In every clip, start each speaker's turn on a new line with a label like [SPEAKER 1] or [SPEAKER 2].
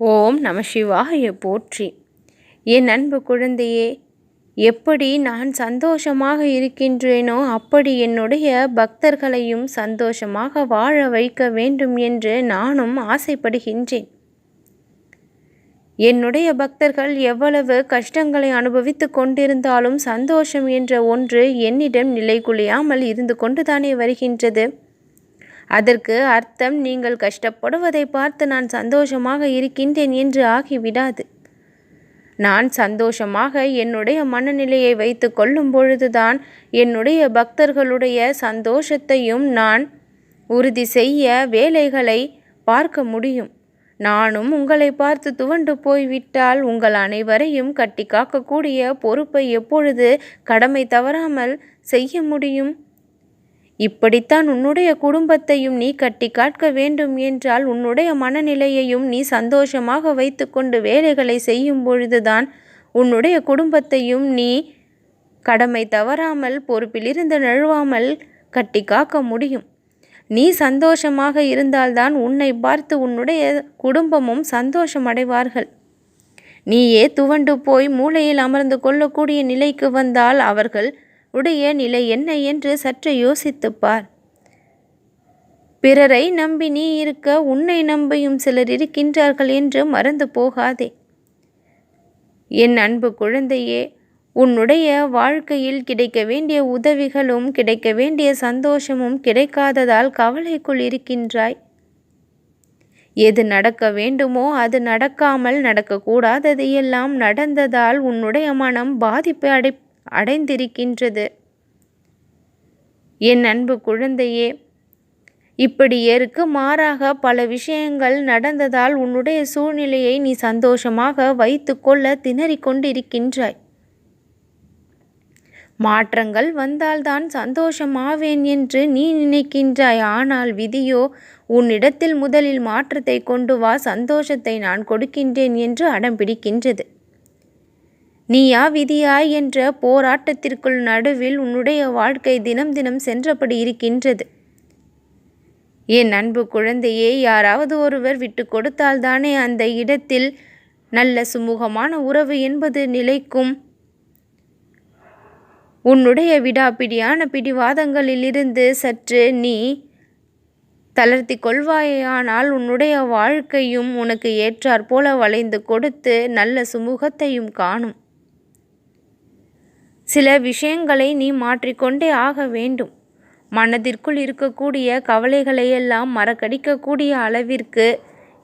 [SPEAKER 1] ஓம் நம சிவாய போற்றி. என் அன்பு குழந்தையே எப்படி நான் சந்தோஷமாக இருக்கின்றேனோ அப்படி என்னுடைய பக்தர்களையும் சந்தோஷமாக வாழ வைக்க வேண்டும் என்று நானும் ஆசைப்படுகின்றேன். என்னுடைய பக்தர்கள் எவ்வளவு கஷ்டங்களை அனுபவித்து கொண்டிருந்தாலும் சந்தோஷம் என்ற ஒன்று என்னிடம் நிலைகுலையாமல் இருந்து கொண்டுதானே வருகின்றது. அதற்கு அர்த்தம் நீங்கள் கஷ்டப்படுவதை பார்த்து நான் சந்தோஷமாக இருக்கின்றேன் என்று ஆகிவிடாது. நான் சந்தோஷமாக என்னுடைய மனநிலையை வைத்து கொள்ளும் பொழுதுதான் என்னுடைய பக்தர்களுடைய சந்தோஷத்தையும் நான் உறுதி செய்ய வேலைகளை பார்க்க முடியும். நானும் உங்களை பார்த்து துவண்டு போய்விட்டால் உங்கள் அனைவரையும் கட்டி காக்கக்கூடிய பொறுப்பை எப்பொழுது கடமை தவறாமல் செய்ய முடியும்? இப்படித்தான் உன்னுடைய குடும்பத்தையும் நீ கட்டி காட்க வேண்டும் என்றால் உன்னுடைய மனநிலையையும் நீ சந்தோஷமாக வைத்துக்கொண்டு வேலைகளை செய்யும் பொழுதுதான் உன்னுடைய குடும்பத்தையும் நீ கடமை தவறாமல் பொறுப்பிலிருந்து நழுவாமல் கட்டி காக்க முடியும். நீ சந்தோஷமாக இருந்தால்தான் உன்னை பார்த்து உன்னுடைய குடும்பமும் சந்தோஷமடைவார்கள் நீயே துவண்டு போய் மூளையில் அமர்ந்து கொள்ளக்கூடிய நிலைக்கு வந்தால் அவர்கள் உடைய நிலை என்ன என்று சற்று யோசித்துப்பார். பிறரை நம்பி நீ இருக்க உன்னை நம்பியும் சிலர் இருக்கின்றார்கள் என்று மறந்து போகாதே. என் அன்பு குழந்தையே உன்னுடைய வாழ்க்கையில் கிடைக்க வேண்டிய உதவிகளும் கிடைக்க வேண்டிய சந்தோஷமும் கிடைக்காததால் கவலைக்குள் இருக்கின்றாய். எது நடக்க வேண்டுமோ அது நடக்காமல் நடக்கக்கூடாதது எல்லாம் நடந்ததால் உன்னுடைய மனம் பாதிப்பு அடை அடைந்திருக்கின்றது. என் அன்பு குழந்தையே இப்படி ஏற்கு மாறாக பல விஷயங்கள் நடந்ததால் உன்னுடைய சூழ்நிலையை நீ சந்தோஷமாக வைத்துக்கொள்ள திணறிக்கொண்டிருக்கின்றாய் திணறிக் கொண்டிருக்கின்றாய். மாற்றங்கள் வந்தால்தான் சந்தோஷமாவேன் என்று நீ நினைக்கின்றாய். ஆனால் விதியோ உன்னிடத்தில் முதலில் மாற்றத்தை கொண்டு வா சந்தோஷத்தை நான் கொடுக்கின்றேன் என்று அடம் பிடிக்கின்றது. நீயா விதியாய் என்ற போராட்டத்திற்குள் நடுவில் உன்னுடைய வாழ்க்கை தினம் தினம் சென்றபடி இருக்கின்றது. என் அன்பு குழந்தையே யாராவது ஒருவர் விட்டு கொடுத்தால்தானே அந்த இடத்தில் நல்ல சுமூகமான உறவு என்பது நிலைக்கும். உன்னுடைய விடாப்பிடியான பிடிவாதங்களிலிருந்து சற்று நீ தளர்த்தி கொள்வாயானால் உன்னுடைய வாழ்க்கையும் உனக்கு ஏற்றாற் போல வளைந்து கொடுத்து நல்ல சுமூகத்தையும் காணும். சில விஷயங்களை நீ மாற்றிக்கொண்டே ஆக வேண்டும். மனதிற்குள் இருக்கக்கூடிய கவலைகளையெல்லாம் மறக்கடிக்கக்கூடிய அளவிற்கு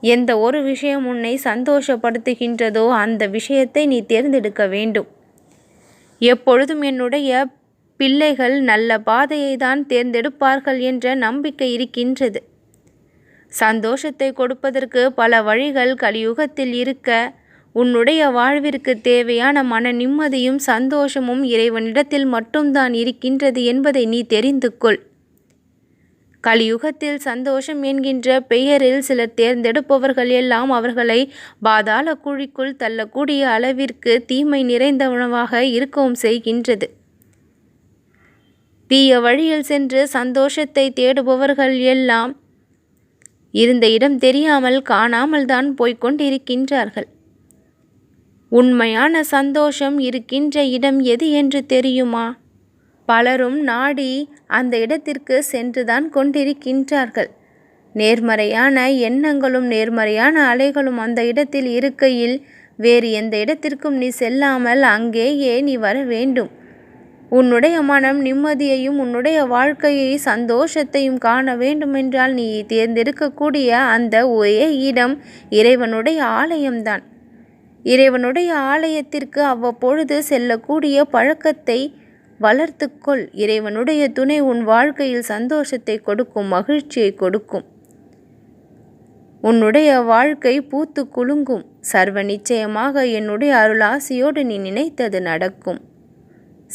[SPEAKER 1] எந்த ஒரு விஷயம் உன்னை சந்தோஷப்படுத்துகின்றதோ அந்த விஷயத்தை நீ தேர்ந்தெடுக்க வேண்டும். எப்பொழுதும் என்னுடைய பிள்ளைகள் நல்ல பாதையை தான் தேர்ந்தெடுப்பார்கள் என்ற நம்பிக்கை இருக்கின்றது. சந்தோஷத்தை கொடுப்பதற்கு பல வழிகள் கலியுகத்தில் இருக்க உன்னுடைய வாழ்விற்கு தேவையான மன நிம்மதியும் சந்தோஷமும் இறைவனிடத்தில் மட்டும்தான் இருக்கின்றது என்பதை நீ தெரிந்து கொள். கலியுகத்தில் சந்தோஷம் என்கின்ற பெயரில் சிலர் தேர்ந்தெடுப்பவர்கள் எல்லாம் அவர்களை பாதாள குழிக்குள் தள்ளக்கூடிய அளவிற்கு தீமை நிறைந்தவனவாக இருக்கவும் செய்கின்றது. தீய வழியில் சென்று சந்தோஷத்தை தேடுபவர்கள் எல்லாம் இருந்த இடம் தெரியாமல் காணாமல் தான் போய்கொண்டிருக்கின்றார்கள் உண்மையான சந்தோஷம் இருக்கின்ற இடம் எது என்று தெரியுமா? பலரும் நாடி அந்த இடத்திற்கு சென்றுதான் கொண்டிருக்கின்றார்கள். நேர்மறையான எண்ணங்களும் நேர்மறையான அலைகளும் அந்த இடத்தில் இருக்கையில் வேறு எந்த இடத்திற்கும் நீ செல்லாமல் அங்கேயே நீ வர வேண்டும். உன்னுடைய மனம் நிம்மதியையும் உன்னுடைய வாழ்க்கையை சந்தோஷத்தையும் காண வேண்டுமென்றால் நீ தேர்ந்தெடுக்கக்கூடிய அந்த ஒரே இடம் இறைவனுடைய ஆலயம்தான். இறைவனுடைய ஆலயத்திற்கு அவ்வப்பொழுது செல்லக்கூடிய பழக்கத்தை வளர்த்துக்கொள். இறைவனுடைய துணை உன் வாழ்க்கையில் சந்தோஷத்தை கொடுக்கும் மகிழ்ச்சியை கொடுக்கும். உன்னுடைய வாழ்க்கை பூத்து குலுங்கும். சர்வ நிச்சயமாக என்னுடைய அருளாசியோடு நீ நினைத்தது நடக்கும்.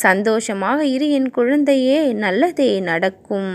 [SPEAKER 1] சந்தோஷமாக இரு என் குழந்தையே நல்லதே நடக்கும்.